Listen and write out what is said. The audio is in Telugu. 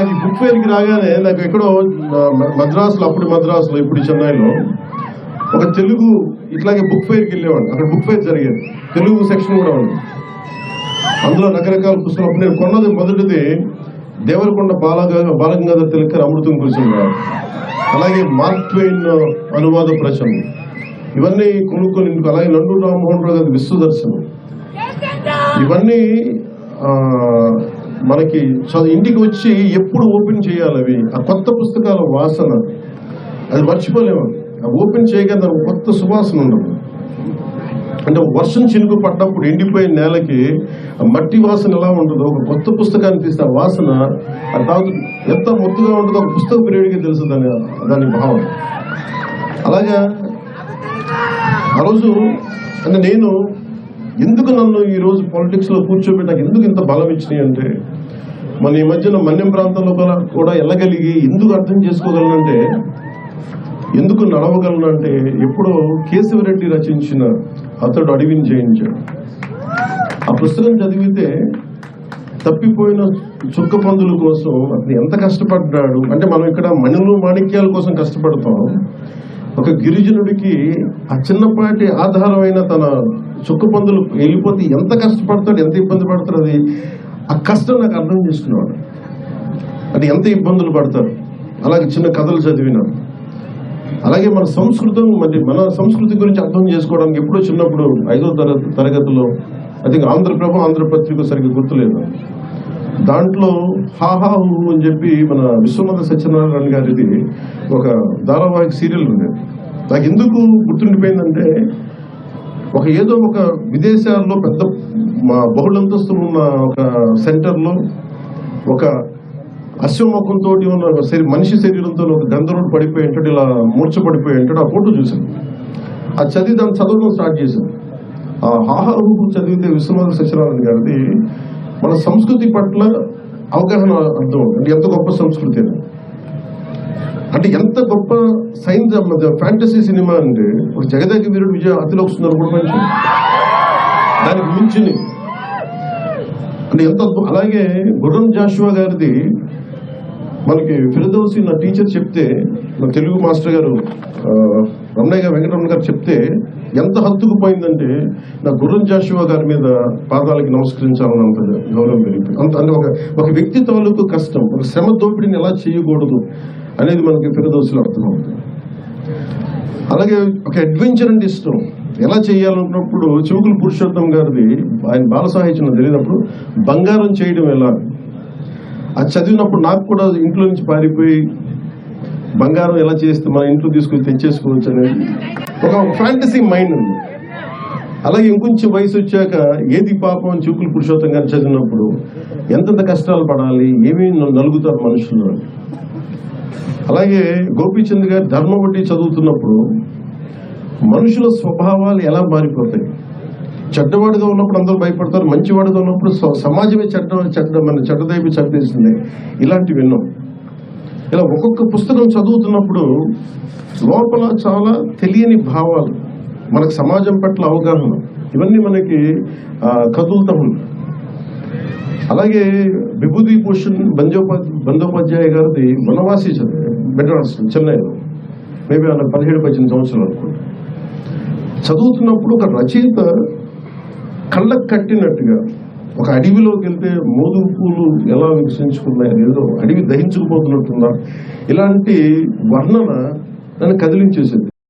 ఈ బుక్ ఫెయిర్కి రాగానే నాకు ఎక్కడో మ- మద్రాసులో అప్పుడు మద్రాసులో ఇప్పుడు చెన్నైలో ఒక తెలుగు ఇట్లాగే బుక్ ఫెయిర్కి వెళ్ళేవాడిని. అక్కడ బుక్ ఫెయిర్ జరిగేది. తెలుగు సెక్షన్ కూడా ఉంది. అందులో రకరకాల పుస్తకాలు. అప్పుడు నేను కొన్నది మొదటిది దేవరకొండ బాలగ బాలగంగాధర్ తిలకర్ అమృతం కూర్చున్నారు అలాగే మార్క్ ట్వైన్ అనువాద ప్రచనం ఇవన్నీ కొనుక్కొని ఇందుకు అలాగే నండు రామ్మోహన్ రావు గారి విశ్వదర్శనం. ఇవన్నీ మనకి ఇంటికి వచ్చి ఎప్పుడు ఓపెన్ చేయాలి అవి? ఆ కొత్త పుస్తకాల వాసన. అది మర్చిపోలేము. ఆ ఓపెన్ చేయగానే దానికి కొత్త సువాసన ఉండదు. అంటే వర్షం చినుకు పడ్డప్పుడు ఎండిపోయిన నేలకి ఆ మట్టి వాసన ఎలా ఉంటుందో ఒక కొత్త పుస్తకాన్ని తీస్తే వాసన దాని ఎంత మొత్తుగా ఉంటుందో ఒక పుస్తక పీరియడ్కి తెలుసు దాని దాని భావం. అలాగా? ఆ రోజు అంటే నేను ఎందుకు నన్ను ఈరోజు పాలిటిక్స్లో పాలిటిక్స్ కూర్చోబెట్టి నాకు ఎందుకు ఇంత బలం ఇచ్చినాయి అంటే మన ఈ మధ్యన మన్యం ప్రాంతంలో కూడా వెళ్ళగలిగి ఎందుకు అర్థం చేసుకోగలనంటే ఎందుకు నడవగలను అంటే ఎప్పుడో కేశవరెడ్డి రచించిన అతడు అడవిని జయించాడు. ఆ పుస్తకం చదివితే తప్పిపోయిన చుక్క పందుల కోసం అతను ఎంత కష్టపడ్డాడు? అంటే మనం ఇక్కడ మణులు మాణిక్యాల కోసం కష్టపడతాం. ఒక గిరిజనుడికి ఆ చిన్నపాటి ఆధారమైన తన చుక్క పందులు వెళ్ళిపోతే ఎంత కష్టపడతాడు ఎంత ఇబ్బంది పడతాడు అది? ఆ కష్టం నాకు అర్థం చేసుకున్నాడు అంటే ఎంత ఇబ్బందులు పడతారు అలాగే చిన్న కథలు చదివినాను అలాగే మన సంస్కృతం మరి మన సంస్కృతి గురించి అర్థం చేసుకోవడానికి ఎప్పుడో చిన్నప్పుడు ఐదో తరగతి తరగతిలో ఐ థింక్ ఆంధ్రప్రభ ఆంధ్రపత్రిక సరిగ్గా గుర్తులేదు. దాంట్లో హాహా అని చెప్పి మన విశ్వనాథ సత్యనారాయణ గారిది ఒక ధారావాహిక సీరియల్ ఉండేది నాకు ఎందుకు గుర్తుండిపోయిందంటే ఒక ఏదో ఒక విదేశాల్లో పెద్ద మా బహుళంతస్తులు ఉన్న ఒక సెంటర్లో ఒక అశ్వముఖంతో ఉన్న శరీ- మనిషి శరీరంతో ఒక గంధర్వుడు పడిపోయి ఉంటాడు ఇలా మూర్చ పడిపోయి ఉంటాడు ఆ ఫోటో చూశాను. అది చదివి దాన్ని చదవడం స్టార్ట్ చేశాను. ఆ హాహాహు చదివితే విశ్వనాథ సత్యనారాయణ గారిది మన సంస్కృతి పట్ల అవగాహన అర్థం అంటే ఎంత గొప్ప సంస్కృతి అని అంటే ఎంత గొప్ప సైన్స్ ఫ్యాంటసీ సినిమా అంటే ఇప్పుడు జగదేక వీరుడు విజయ అతిలోక సుందరం కూడా మంచి. దానికి మించింది. అంటే ఎంత అలాగే గుర్రం జాషువా గారిది మనకి ఫిరదోసి నా టీచర్ చెప్తే నా తెలుగు మాస్టర్ గారు రమణయ్య గారు వెంకటరమణ గారు చెప్తే ఎంత హత్తుకుపోయిందంటే నా గుర్రం జాషువా గారి మీద పాదాలకి నమస్కరించాలని అంత గౌరవం పెరిగిపోయింది అంత అంటే ఒక ఒక వ్యక్తి తాలూకు కష్టం ఒక శ్రమ దోపిడీని ఎలా చేయకూడదు అనేది మనకి ఫిరదోసులు అర్థమవుతుంది. అలాగే ఒక అడ్వెంచర్ అంటే ఇష్టం. ఎలా చేయాలనుకున్నప్పుడు చివుకుల పురుషోత్తం గారిది ఆయన బాల సాహిత్యం తెలియనప్పుడు బంగారం చేయడం ఎలా? అది చదివినప్పుడు నాకు కూడా ఇంట్లో నుంచి పారిపోయి బంగారం ఎలా చేస్తే మన ఇంట్లో తీసుకొని తెచ్చేసుకోవచ్చు అనేది ఒక ఫ్యాంటసీ మైండ్ ఉంది. అలాగే ఇంకొంచెం వయసు వచ్చాక ఏది పాపం చూపులు పురుషోత్తం గారు చదివినప్పుడు ఎంతెంత కష్టాలు పడాలి ఏమేమి నలుగుతారు మనుషులు అలాగే గోపీచంద్ గారు ధర్మం చదువుతున్నప్పుడు మనుషుల స్వభావాలు ఎలా మారిపోతాయి? చెడ్డవాడిగా ఉన్నప్పుడు అందరూ భయపడతారు మంచివాడిగా ఉన్నప్పుడు సమాజమే చెడ్డ చెడ్డ మన చెడ్డదైపు చంపేస్తుంది ఇలాంటివి విన్నాం ఇలా ఒక్కొక్క పుస్తకం చదువుతున్నప్పుడు లోపల చాలా తెలియని భావాలు మనకు సమాజం పట్ల అవగాహన ఇవన్నీ మనకి కదులుతూ ఉన్నాయి. అలాగే విభూతి భూషణ్ బంజోపా బందోపాధ్యాయ గారిది వనవాసి మెడ్రాస్ చెన్నైలో. మేబీ ఆయన పదిహేడు పద్దెనిమిది సంవత్సరాలు అనుకుంటా. చదువుతున్నప్పుడు ఒక రచయిత కళ్ళకు కట్టినట్టుగా ఒక అడవిలోకి వెళ్తే మోదుగు పూలు ఎలా వికసించుకున్నాయి ఏదో అడవి దహించుకుపోతున్నట్టున్నారు ఇలాంటి వర్ణన నన్ను కదిలించేసింది.